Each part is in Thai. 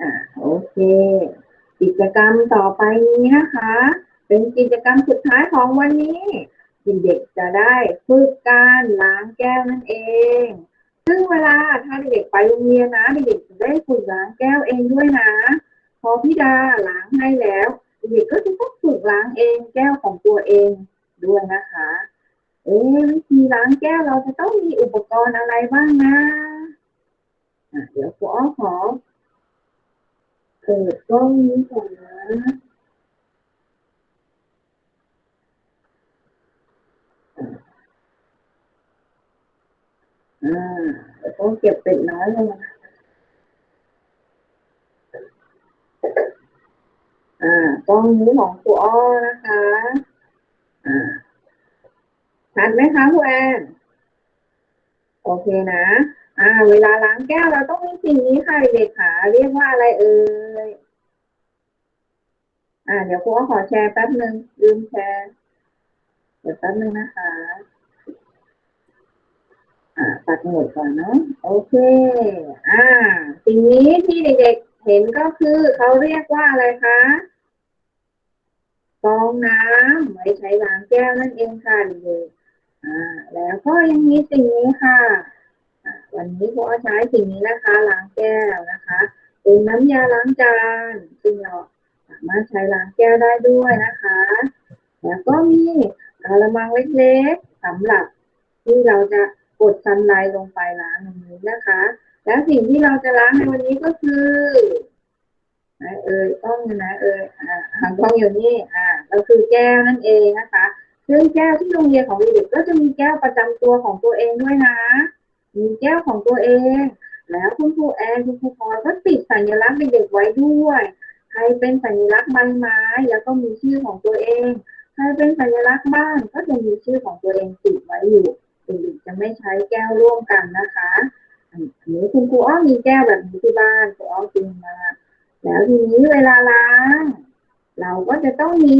อ่าโอเค กิจกรรมต่อไปนี้นะคะ เป็นกิจกรรมสุดท้ายของวันนี้เด็กๆจะได้ฝึกการล้างแก้วนั่นเอง ซึ่งเวลาถ้าเด็กๆไปโรงเรียนนะเด็กๆจะได้ฝึกล้างแก้วเองด้วยนะ พอพี่ดาล้างให้แล้วเด็กก็จะต้องฝึกล้างเองแก้วของตัวเองด้วยนะคะ เอ๊วิธีล้างแก้วเราจะต้องมีอุปกรณ์อะไรบ้างนะะเดี๋ยวครูอ้อขอ เปิดกล้องนี้ก่อนนะอ่าเดี๋ยวต้องเก็บเป็ดน้อยลงมาอ่ากล้องนี้ของครูอ้อนะคะอ่าชัดไหมคะครูแอน โอเคนะ อ่า เวลาล้างแก้วเราต้องมีสิ่งนี้ค่ะเด็กๆค่ะเรียกว่าอะไรเอ่ย อ่า เดี๋ยวครูขอแชร์แป๊บหนึ่งลืมแชร์ เดี๋ยวแป๊บหนึ่งนะคะ อ่าตัดหมดก่อนเนาะโอเค อ่า สิ่งนี้ที่เด็กๆเห็นก็คือเขาเรียกว่าอะไรคะฟองน้ำไว้ใช้ล้างแก้วนั่นเองค่ะเด็กๆอ่า แล้วก็ยังมีสิ่งนี้ค่ะ วันนี้พวกใช้สิ่งนี้นะคะล้างแก้วนะคะเป็นน้ำยาล้างจานซึ่งเราสามารถใช้ล้างแก้วได้ด้วยนะคะ แล้วก็มีกระมังเล็กๆสำหรับที่เราจะกดซันไลท์ลงไปล้างตรงนี้นะคะ แล้วสิ่งที่เราจะล้างในวันนี้ก็คือไหนเอ่ยต้องนะเอ่ยอ่าหางกล้องอยู่นี่อ่าก็คือแก้วนั่นเองนะคะซึ่งแก้วที่โรงเรียนของเด็กก็จะมีแก้วประจำตัวของตัวเองด้วยนะ มีแก้วของตัวเอง แล้วคุณครูแอนคุณครูพลอยก็ติดสัญลักษณ์เด็กๆไว้ด้วยใครเป็นสัญลักษณ์ใบไม้แล้วก็มีชื่อของตัวเองใครเป็นสัญลักษณ์บ้านก็จะมีชื่อของตัวเองติดไว้อยู่เด็กๆจะไม่ใช้แก้วร่วมกันนะคะอันนี้คุณครูอ้อมีแก้วแบบนี้ที่บ้านครูอ้อมกินมาแล้วทีนี้เวลาล้าง เราก็จะต้องมี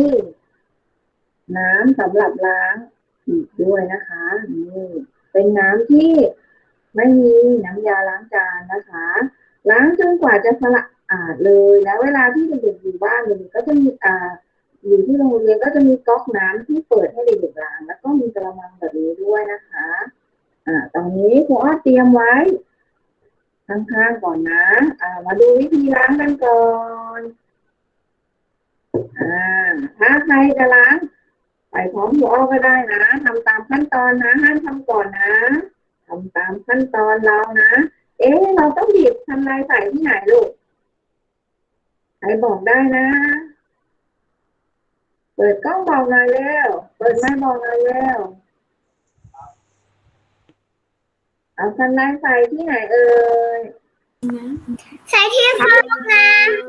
น้ำสำหรับล้างอีกด้วยนะคะนี่เป็นน้ำที่ ไม่มีน้ำยาล้างจานนะคะ ล้างจนกว่าจะสะอาดเลย แล้วเวลาที่เด็กๆอยู่บ้านเด็กๆก็จะมีอ่าอยู่ที่โรงเรียนก็จะมีก๊อกน้ำที่เปิดให้เด็กๆล้าง แล้วก็มีกระมังแบบนี้ด้วยนะคะ อ่า ตอนนี้ครูอ้อเตรียมไว้ข้างๆก่อนนะ อ่า มาดูวิธีล้างกันก่อน อ่า ถ้าใครจะล้าง ไปพร้อมครูอ้อก็ได้นะทำตามขั้นตอนนะ ห้ามทำก่อนนะ ทำตามขั้นตอนเรานะ เอ๊ะ เราต้องหยิบทำลายใส่ที่ไหนลูกใครบอกได้นะ เปิดกล้องบอกหน่อยเร็วเปิดไม้บอกหน่อยเร็วเอาทำลายใส่ที่ไหนเอ่ยใช้ที่ฟองน้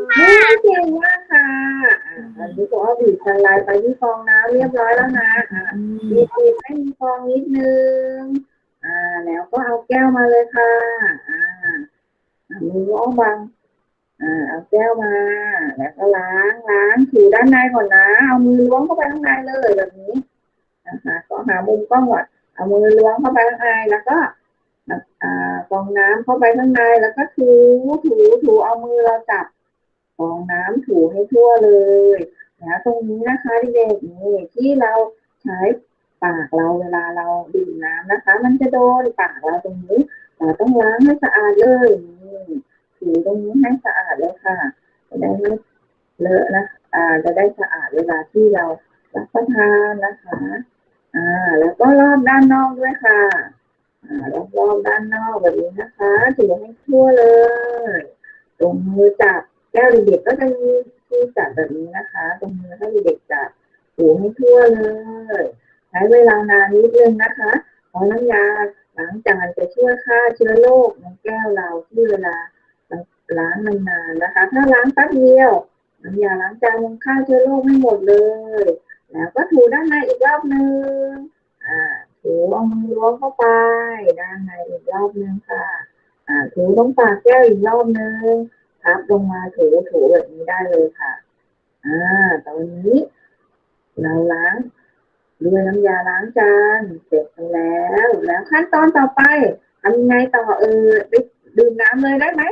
ไม่เก่งมากค่ะอ่าอันนี้ก็เอาบีบทำลายไปที่ฟองน้ำเรียบร้อยแล้วนะอ่าบีบบีบให้มีฟองนิดนึง อ่า แล้วก็เอาแก้วมาเลยค่ะ อ่ามืออ้อมบังอ่าเอาแก้วมา แล้วก็ล้างล้างถูด้านในก่อนนะ เอามือล้วงเข้าไปข้างในเลยแบบนี้นะคะก็หามุมกล้องก่อนเอามือล้วงเข้าไปข้างในแล้วก็อ่าฟองน้ำเข้าไปข้างในแล้วก็ถูถูถูเอามือเราจับฟองน้ำถูให้ทั่วเลยนะตรงนี้นะคะเด็กๆนี่ที่เราใช้ ปากเราเวลาเราดื่มน้ำนะคะ มันจะโดนปากเราตรงนี้เราต้องล้างให้สะอาดเลยนี่ถูตรงนี้ให้สะอาดเลยค่ะจะได้ไม่เลอะนะอ่าจะได้สะอาดเวลาที่เรารับประทานนะคะอ่าแล้วก็รอบด้านนอกด้วยค่ะอ่ารอบๆด้านนอกแบบนี้นะคะถูให้ทั่วเลย ตรงมือจับแก้วเด็กก็จะมีที่จับแบบนี้นะคะ ตรงมือถ้าเด็กจับถูให้ทั่วเลย ใช้เวลานานนิดนึงนะคะเพราะน้ำยาล้างจานจะช่วยฆ่าเชื้อโรคในแก้วเราที่เวลาล้างนานๆนะคะ ถ้าล้างแป๊บเดียวน้ำยาล้างจานยังฆ่าเชื้อโรคไม่หมดเลย แล้วก็ถูด้านในอีกรอบนึงอ่าถูเอามือล้วงเข้าไป ด้านในอีกรอบนึงค่ะอ่าถูตรงปากแก้วอีกรอบนึงพับลงมาถูถูแบบนี้ได้เลยค่ะอ่าตอนนี้เราล้าง ด้วยน้ำยาล้างจานเสร็จแล้ว แล้วขั้นตอนต่อไปทำยังไงต่อเออไปดื่มน้ำเลยได้ไหม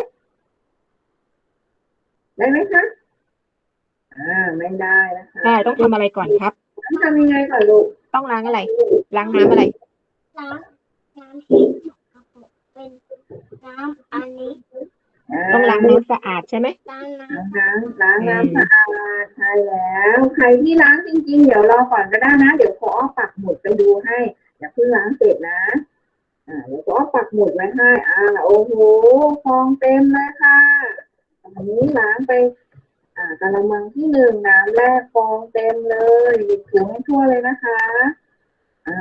ได้ไหมคะอ่าไม่ได้นะคะได้ต้องทำอะไรก่อนครับต้องทำยังไงก่อนลูกต้องล้างอะไร ล้างน้ำอะไรล้างน้ำที่สกปรกเป็นน้ำอันนี้ ต้องล้างน้ำสะอาดใช่ไหมล้างน้ล้างน้ำล้างน้ำสะอาดใช่แล้ว ใครที่ล้างจริง ๆ เดี๋ยวรอก่อนก็ได้นะ เดี๋ยวขอปักหมุดไปดูให้อย่าเพิ่งล้างเสร็จนะอ่าเดี๋ยวขอปักหมุดไว้ให้อ่าโอ้โหฟองเต็มเลยค่ะอันนี้ล้างไป อ่ากระมังที่หนึ่งน้ำแรกฟองเต็มเลยหยิบถูให้ทั่วเลยนะคะอ่า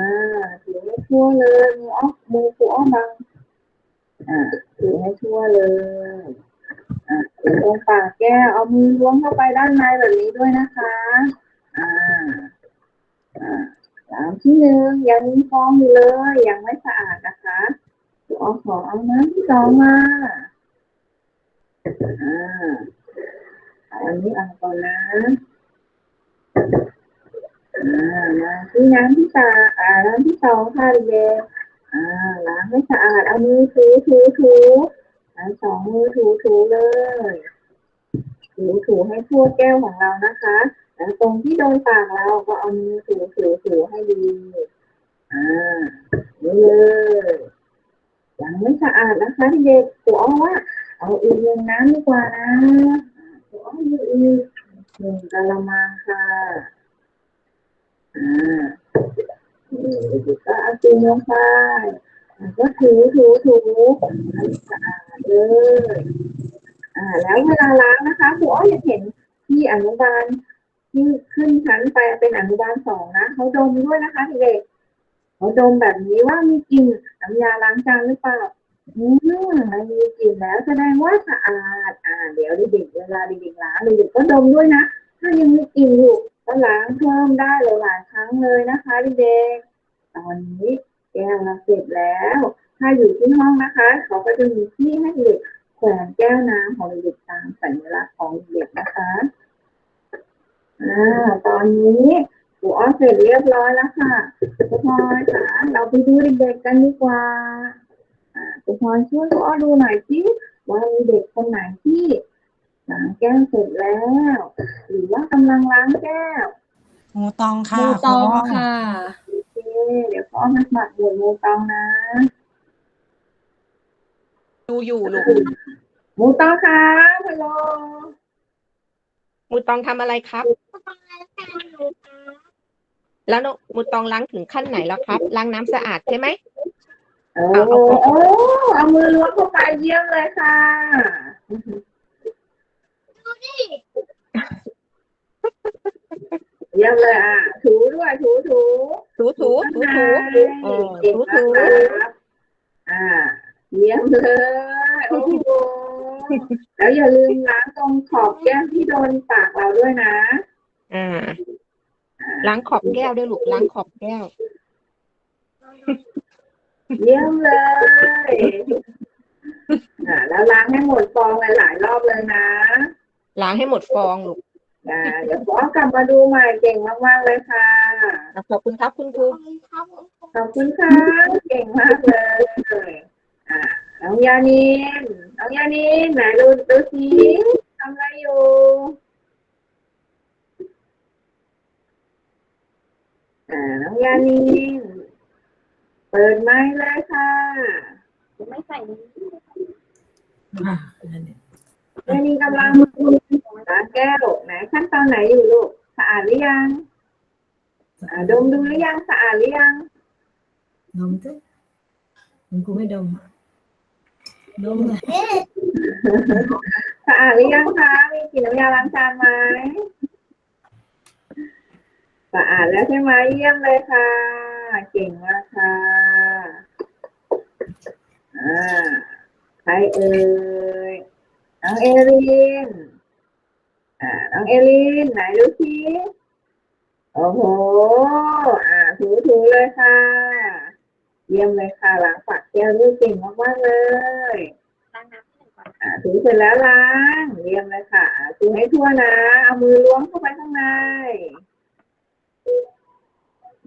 ถูให้ทั่วเลยมืออ้อมือครูอ้อมบัง อ่าถูให้ทั่วเลยอ่าถูตรงปากแก้วเอามือล้วงเข้าไปด้านในแบบนี้ด้วยนะคะ อ่า อ่าน้ำที่หนึ่งยังมีฟองอยู่เลย ยังไม่สะอาดนะคะครูอ้อขอเอาน้ำที่สองมาอ่าอันนี้เอาก่อนนะอ่ามาที่น้ำที่สาอ่าน้ำที่สองค่ะเด็ก ล้างให้สะอาด เอามือถูถูถูล้งสองมือถูถูเลย ถูถูให้ทั่วแก้วของเรานะคะแล้วตรงที่โดนปากเราก็เอามือถูถูถูให้ดี อ่านี่เลยยังไม่สะอาดนะคะเด็กตัวอ้อว่าเอาอีกหนึ่งน้ำดีกว่านะตัวอ้อมีอีกหนึ่งกะละมังค่ะ อ่า ด็กๆก็เอาจริงลงไปก็ถูถูถูให้สะอาดเลยอ่า แล้วเวลาล้างนะคะครูอ้อยเห็นที่อนุบาลที่ขึ้นชั้นไปเป็นอนุบาลสองนะเขาดมด้วยนะคะเด็กๆเขาดมแบบนี้ว่ามีกลิ่นน้ำยาล้างจานหรือเปล่าอืมมันมีกลิ่นแล้วแสดงว่าสะอาด อ่า เดี๋ยวเด็กเวลาเด็กๆล้างเด็กๆก็ดมด้วยนะ ถ้ายังมีกลิ่นอยู่ ก็ล้างเพิ่มได้หลายๆครั้งเลยนะคะเด็กๆตอนนี้แก้วเราเสร็จแล้ว ถ้าอยู่ที่ห้องนะคะ เขาก็จะมีที่ให้เด็กแขวนแก้วน้ำของเด็กตามสัญลักษณ์ของเด็กนะคะอ่าตอนนี้หัวอ้อเสร็จเรียบร้อยแล้วค่ะทุกคนค่ะเราไปดูเด็กๆกันดีกว่าอ่าคุณพลอยช่วยคุณอ้อดูหน่อยสิว่ามีเด็กคนไหนที่ ล้างแก้วเสร็จแล้ว หรือว่ากำลังล้างแก้วหมูตองค่ะมูตองณพ่ค่ะ โอเคเดี๋ยวพ่อมาสมัครบวชมูตองนะดูอยู่ลูกมูตองค่ะฮัลโหลมูตองทำอะไรครับ แล้วน้องมูตองล้างถึงขั้นไหนแล้วครับ ล้างน้ำสะอาดใช่ไหม โอ้โอ้เอามือล้วงเข้าไปเยี่ยมเลยค่ะ เยี่ยมเลยอะ ถูด้วย ถูถูถูถูถูถูเออเก่งถูถูอ่า เยี่ยมเลย โอ้โห แล้วอย่าลืมล้างตรงขอบแก้มที่โดนปากเราด้วยนะ อ่า ล้างขอบแก้วด้วยลูก ล้างขอบแก้ว เยี่ยมเลย อ่า แล้วล้างให้หมดฟองหลายๆรอบเลยนะ ล้างให้หมดฟองลูกอ่าเดี๋ยวขอกลับมาดูใหม่เก่งมากๆเลยค่ะ ขอบคุณครับคุณครูครับขอบคุณค่ะ เก่งมากเลยอ่าน้องยานินน้องยานินไหนดูดูสิทำอะไรอยู่อ่าน้องยานินเปิดไม้เลยค่ะไม่ใส่อะนั่ นเนี่ยยานินกำลังล้างแก้วไหนขั้นตอนไหนอยู่ลูกสะอาดหรือยังอ่าดมดูหรือยังสะอาดหรือยังดมสิคุณครูไม่ดมอะดมเลยสะอาดหรือยังคะมีกลิ่นน้ำยาล้างจานไหมสะอาดแล้วใช่ไหมเยี่ยมเลยค่ะ เก่งมากค่ะอ่าใครเอ่ยน้ องเอลินอ่าน้องเอลินไหนดูสิโอ้โห อ่าถูถูเลยค่ะ เยี่ยมเลยค่ะล้างปากแก้วด้วยเก่งมากๆเลยล้างน้ำที่หนึ่งก่อนอ่าถูเสร็จแล้วล้างเยี่ยมเลยค่ะถูให้ทั่วนะ เอามือล้วงเข้าไปข้างใน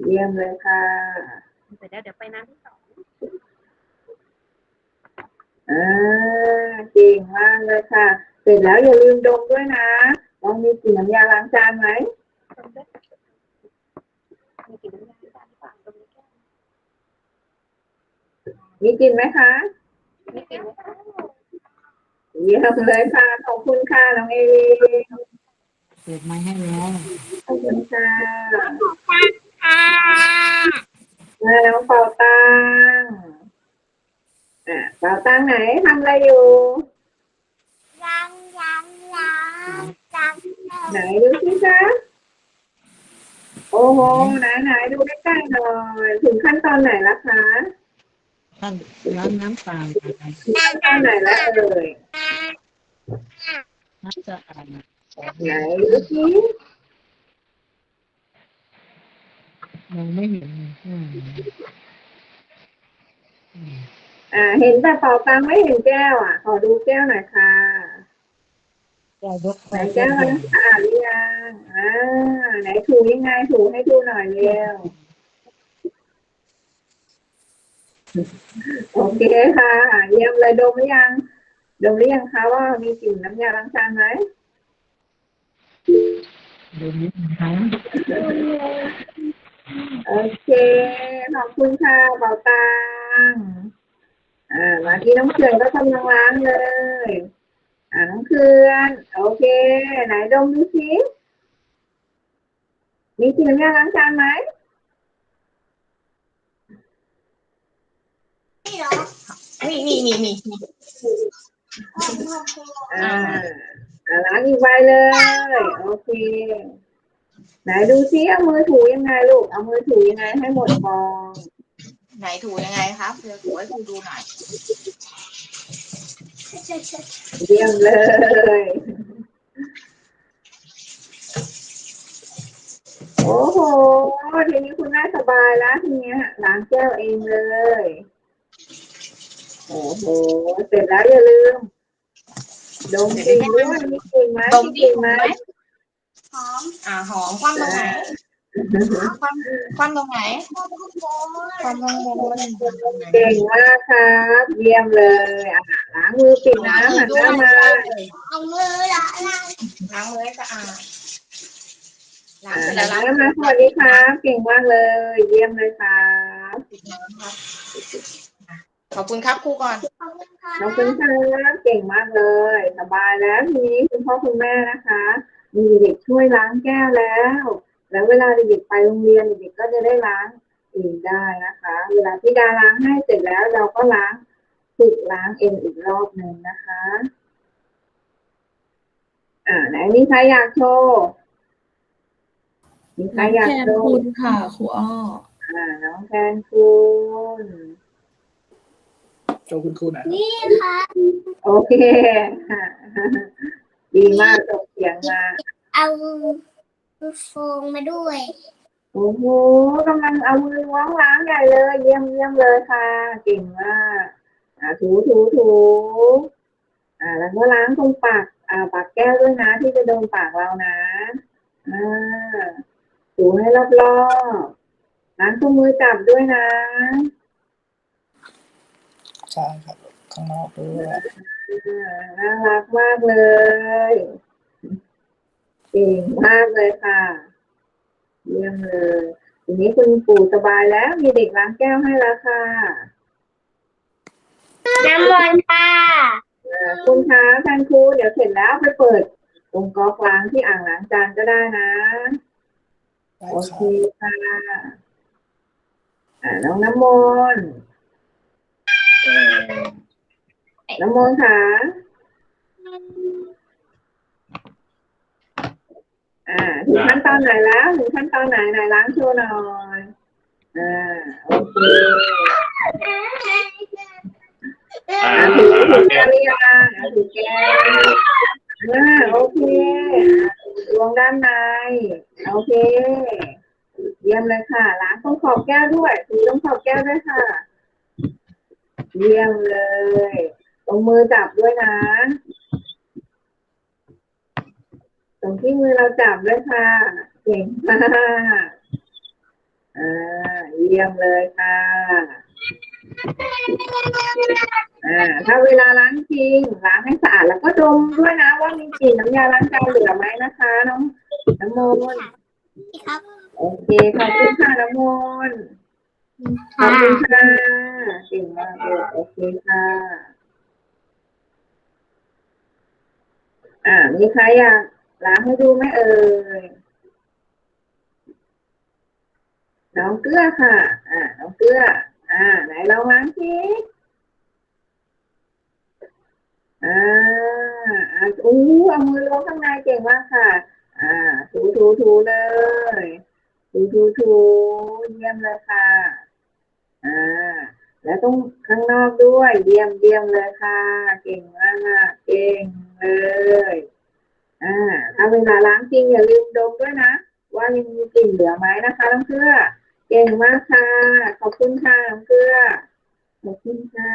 เยี่ยมเลยค่ะ เสร็จแล้วเดี๋ยวไปน้ำที่สอง อ่าเก่งมากานเลยค่ะ เสร็จแล้วอย่าลืมดมด้วยนะลองมีกลิ่นน้ำยาล้างจานไหมมีกลิ่นน้ำยาที่บ้านหรือเปล่าตรงนี้แก้วมีกลิ่นไหมคะมีกลิ่นไหมคะเยี่ยมเลยค่ะ ขอบคุณค่ะน้องเอลีเปิดไม้ให้แล้วขอบคุณค่ะค่ะมาน้องเป่าตัง อะเป่าตังไหนทำอะไรอยู่ ยังยังยังยังไหนดูสิคะโอ้โหไหนไหนดูใกล้ๆหน่อยถึงขั้นตอนไหนละคะท่านล้างน้ำเปล่าถึงขั้นตอนไหนแล้วเอ่ยน้ำสะอาดไหนดูสิมองไม่เห็นอืม อ่า เห็นแต่เป่าตังไม่เห็นแก้วอะ ขอดูแก้วหน่อยค่ะแก้วยกไหนแก้วมันสะอาดหรือยังอ่าไหนถูยังไงถูให้ดูหน่อยเร็วโอเคค่ะเยี่ยมเลยดมหรือยังดมหรือยังคะว่ามีกลิ่นน้ำยาล้างจานไหมดูนิดนะคะโอเคขอบคุณค่ะเบาตังอ่า มาที่น้องเขื่อนก็กำลังล้างเลย อ่าน้องเขื่อนโอเค ไหนดมดูสิมีกลิ่นน้ำยาล้างจานไหมมีมีมีมีมีอ่าอ่าล้างอีกใบเลย โอเค ไหนดูซิเอามือถูยังไงลูก เอามือถูยังไงให้หมดฟอง ไหนถูยังไงครับเดี๋ยวถูให้ครูดูหน่อยเยี่ยมเลย โอ้โห ทีนี้คุณแม่สบายแล้วทีเนี้ยล้างแก้วเองเลย โอ้โห เสร็จแล้วอย่าลืม ดมกลิ่นด้วยมีกลิ่นไหมดมมีดิกลิ่นไหมหอม อ่าหอมคว่ำตรงไหน คว่ำคว่ำตรงไหนคว่ำตรงบนเก่งมากครับเยี่ยมเลยอะล้างมือปิดน้ำหันหน้ามาเอามือละล้างล้างมือให้สะอาดล้างอ่าเสร็จแล้วล้างหันหน้ามาสวัสดีครับเก่งมากเลย เยี่ยมเลยครับปิดน้ำครับขอบคุณครับครูก่อน ขอบคุณค่ะขอบคุณครับเก่งมากเลย สบายแล้วทีนี้คุณพ่อคุณแม่นะคะ มีเด็กช่วยล้างแก้วแล้ว แล้วเวลาเด็กไปโรงเรียนเด็กก็จะได้ล้างเองได้นะคะ เวลาที่ดาล้างให้เสร็จแล้วเราก็ล้างฝึกล้างเองอีกรอบหนึ่งนะคะ อ่าไหนมีใครอยากโชว์มีใครอยากแทนโชว์คุณค่ะครูอ้ออ่าน้องแทนคุณโชว์คุณครูหน่อยนี่ค่ะ โอเคค่ะดีมากส่งเสียงมาเอา โฟงมาด้วย โอ้โหกำลังเอามือล้างล้างใหญ่เลย เยี่ยมเยี่ยมเลยค่ะ เก่งมากอ่าถูถูถูอ่า แล้วก็ล้างตรงปาก อ่า ปากแก้วด้วยนะ ที่จะโดนปากเรานะอ่าถูให้รอบๆล้างตรงมือจับด้วยนะ ใช่ครับข้างนอกด้วย อ่าน่ารักมากเลย เก่งมากเลยค่ะเยี่ยมเลยทีนี้คุณปู่สบายแล้วมีเด็กล้างแก้วให้แล้วค่ะน้ำมันค่ะอ่าคุณคะแทนครูเดี๋ยวเสร็จแล้วไปเปิดตรงก๊อกล้างที่อ่างล้างจานก็ได้นะได้โอคเครับค่ะ อ่าน้องน้ำมนต์น้ำมนต์ค่ะ อ่าถึงขั้นตอนไหนแล้วถึงขั้นตอนไหนไหนล้างโชว์หน่อยอ่าโอเคอ่าถึงถึงแก้วหรือยังอ่าถึงแก้วอ่าโอเคลวงด้านในโอเค เยี่ยมเลยค่ะล้างตรงขอบแก้วด้วยถูตรงขอบแก้วด้วยค่ะ เยี่ยมเลยตรงมือจับด้วยนะ งที่มือเราจับด้วยค่ะ เก่งมากอ่าเยี่ยมเลยค่ะอ่าถ้าเวลาล้างจริงล้างให้สะอาดแล้วก็ดมด้วยนะ ว่ามีกลิ่นน้ำยาล้างจานเหลือไหมนะคะ น้องน้ำมนต์ครับโอเคขอบคุณค่ะน้ำมนต์ขอบคุณค่ะเก่งมากเลยโอเคค่ะอ่ามีใครอยาก ล้างให้ดูไหมเอ่ยน้องเกลือค่ะ อ่า น้องเกลือ อ่า ไหนลองล้างสิอ่าอ่าอู้เอามือล้วงข้างในเก่งมากค่ะ อ่า ถูถูถูเลย ถูถูถูเยี่ยมเลยค่ะ อ่า แล้วตรงข้างนอกด้วย เยี่ยมเยี่ยมเลยค่ะ เก่งมากเก่งเลย อ่าถ้าเวลาล้างจริงอย่าลืมดมด้วยนะ ว่ายังมีกลิ่นเหลือไหมนะคะน้องเกลือเก่งมากค่ะ ขอบคุณค่ะน้องเกลือขอบคุณค่ะ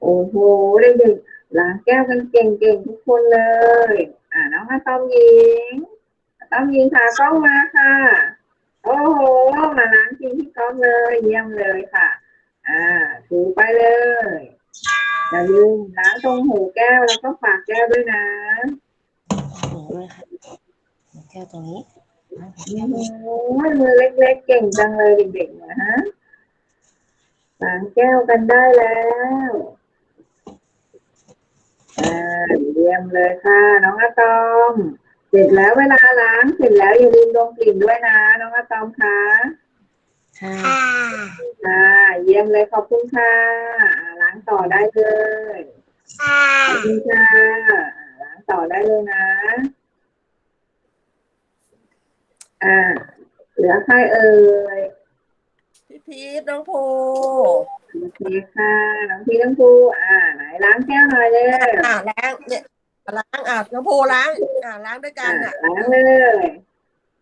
โอ้โหเด็กๆล้างแก้วกันเก่งๆทุกคนเลย อ่าน้องมาตอมหญิงอะตอมหญิงค่ะกล้องมาค่ะ โอ้โหมาล้างจริงที่กล้องเลยเยี่ยมเลยค่ะ อ่าถูไปเลย อย่าลืมล้างตรงหูแก้วแล้วก็ฝากแก้วด้วยนะหนูด้วยค่ะแก้วตรงนี้โอ้ยมือเล็กๆเก่งจังเลยเด็กๆนะฮะล้างแก้วกันได้แล้วอ่าเยี่ยมเลยค่ะ น้องอะตอม เสร็จแล้วเวลาล้างเสร็จแล้วอย่าลืมดมกลิ่นด้วยนะ น้องอะตอมคะ ค่ะค่ะค่ะเยี่ยมเลยขอบคุณค่ะอ่าล้างต่อได้เลยค่ะขอบคุณค่ะอ่าล้างต่อได้เลยนะอ่าเหลือใครเอ่ยพี่พีทน้องภูโอเคค่ะน้องพี่น้องภูอ่า ไหนล้างแก้วหน่อยเลยอ่าล้างเนี่ยล้างอะน้องภูล้างอ่าล้างด้วยกัอ่านอะล้างเลย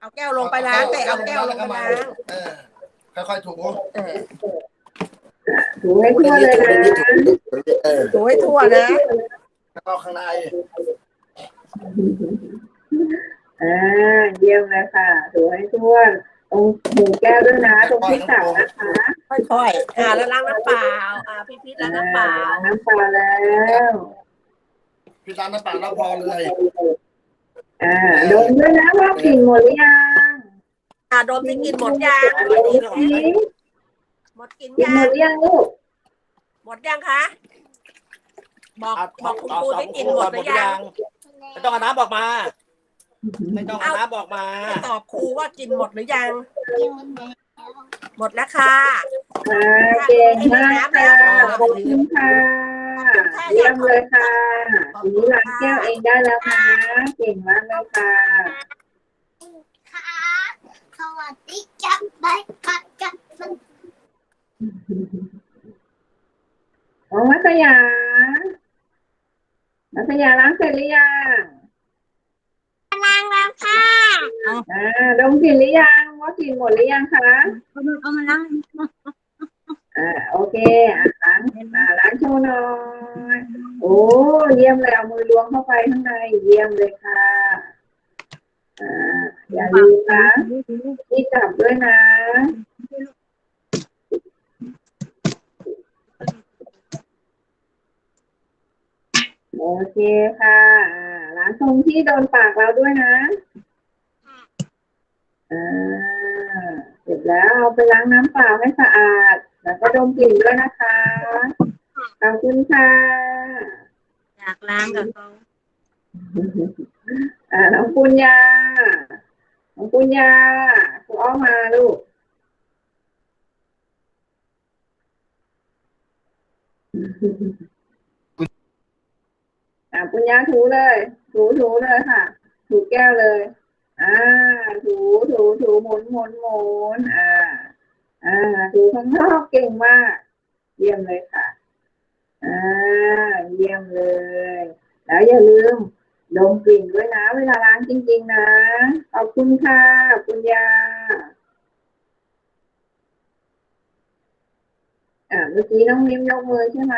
เอาแก้วลงไปล้างแต่เอาแก้วลงไปล้างเออ ค่อยๆถูเออถูให้ทั่วเลยนะเออดูให้ทั่วนะแล้วก็ข้างในอ่าเยี่ยมเลยค่ะถูให้ทั่วตรงหูแก้วด้วยนะตรงที่จับนะคะค่อยๆอ่าแล้วล้างน้ำเปล่าอ่าพี่พีทล้างน้ำเปล่าอ่น้ำเปล่าแล้วพี่ร้านน้ำปลาแล้วพอเลยอ่าดมด้วยนะว่ากลิ่นหมดหรือยังอ่าโดมที่กินหมดยังดมสิหมดกินกลิ่นยัหมงดหรือยังลูกหมดยังคะ บอกบอกคุณครูที่กินหมดหรือยัง ไม่ต้องเอาน้ำบอกมา ไม่ต้องเอาน้ำบอกมา ตอบครูว่ากินหมดหรือยังกินหมดแล้วหมดแล้วค่ะอ่าเก่งมากค่ะขอบคุณค่ะเยี่ยมเลยค่ะทีนี้ล้างแก้วเองได้แล้วนะ เก่งมากเลยค่ะค่ะส วัสดีจับไปค่ะจับมันน้องมัสยา มัสยาล้างเสร็จหรือยังล้างแล้วค่ะอ่าดมกลิ่นหรือยังว่ากลิ่นหมดหรือยังคะเอามาเอามาล้างอ่าโอเคอะล้างอ่าล้างโชว์หน่อยโอ้เยี่ยมเลยเอามือล้วงเข้าไปข้างในเยี่ยมเลยค่ะ อ่าอย่าลืมนะที่จับด้วยนะโอเคค่ะอ่าล้างตรงที่โดนปากเราด้วยนะอ่าเสร็จแล้วเอาไปล้างน้ำเปล่าให้สะอาด แล้วก็ดมกลิ่นด้วยนะคะขอบคุณค่ะ อยากล้างกับเขา อ่าน้องปุญญาน้องปุญญาครูอ้อมมาลูกอ่าปุญญาถูเลย ถูถูเลยค่ะ ถูแก้วเลย อ่า ถูถูถูหมุนหมุนหมุนอ่า อ่า ถูข้างนอกเก่งมาก เยี่ยมเลยค่ะ อ่า เยี่ยมเลย แล้วอย่าลืม ดมกลิ่นด้วยนะ เวลาล้างจริง ๆ นะ ขอบคุณค่ะคุณยาอ่าเมื่อกี้น้องมิ้มยกมือใช่ไหม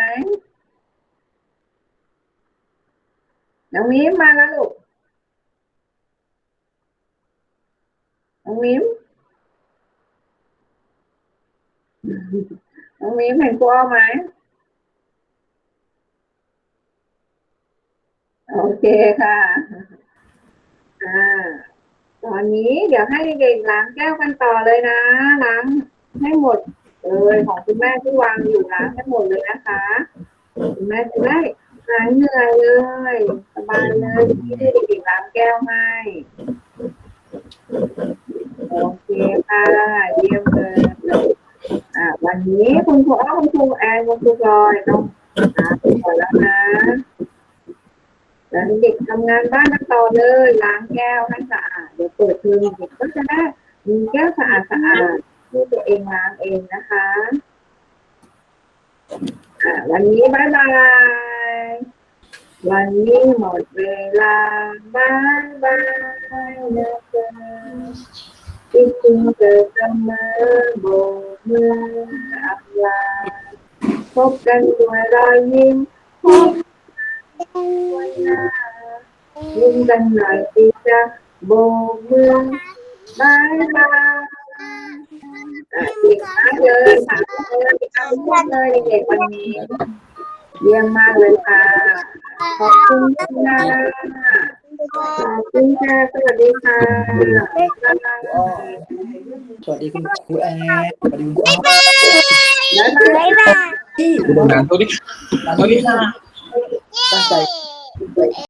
น้องมิ้มมาแล้วลูกน้องมิ้มโอน้องมิ้มเห็นครูอ้อไหม โอเคค่ะอ่าตอนนี้เดี๋ยวให้เด็กๆล้างแก้วกันต่อเลยนะล้างให้หมดเลยของคุณแม่ที่วางอยู่ล้างให้หมดเลยนะคะคุณแม่จะได้หายเหนื่อยเลยสบายเลยที่ได้เด็กๆล้างแก้วให้โอเคค่ะเยี่ยมเลยอ่าวันนี้คุณครูอ้อคุณครูแอนคุณครูจอยต้องลาไปก่อนแล้วนะ แล้วเด็กทำงานบ้านกันต่อเลยล้างแก้วให้สะอาดเดี๋ยวเปิดเทอมเด็กก็จะได้มีแก้วสะอาดสะอาดที่ตัวเองล้างเองนะคะวันนี้บายบาย วันนี้หมดเวลาบายบายนะจ๊ะคิดถึงเธอเสมอโบกมืออับลาพบกันด้วยรอยยิ้มพบ ยหน้ายิ้มกันหน่อยสิจ๊ะโบกมือบายบายอะเก่งมากเลยค่ะเลยทำทุกเลยเด็กๆวันนี้ เยี่ยมมากเลยค่ะ ขอบคุณค่ะขอบคุณค่ะสวัสดีค่ะบ๊ายบายสวัสดีคุณครูแอนสวัสดีคุณครูบ๊ายบายบ๊ายบาย ที่งานตัวนี้ตอนนี้ตั้งใจ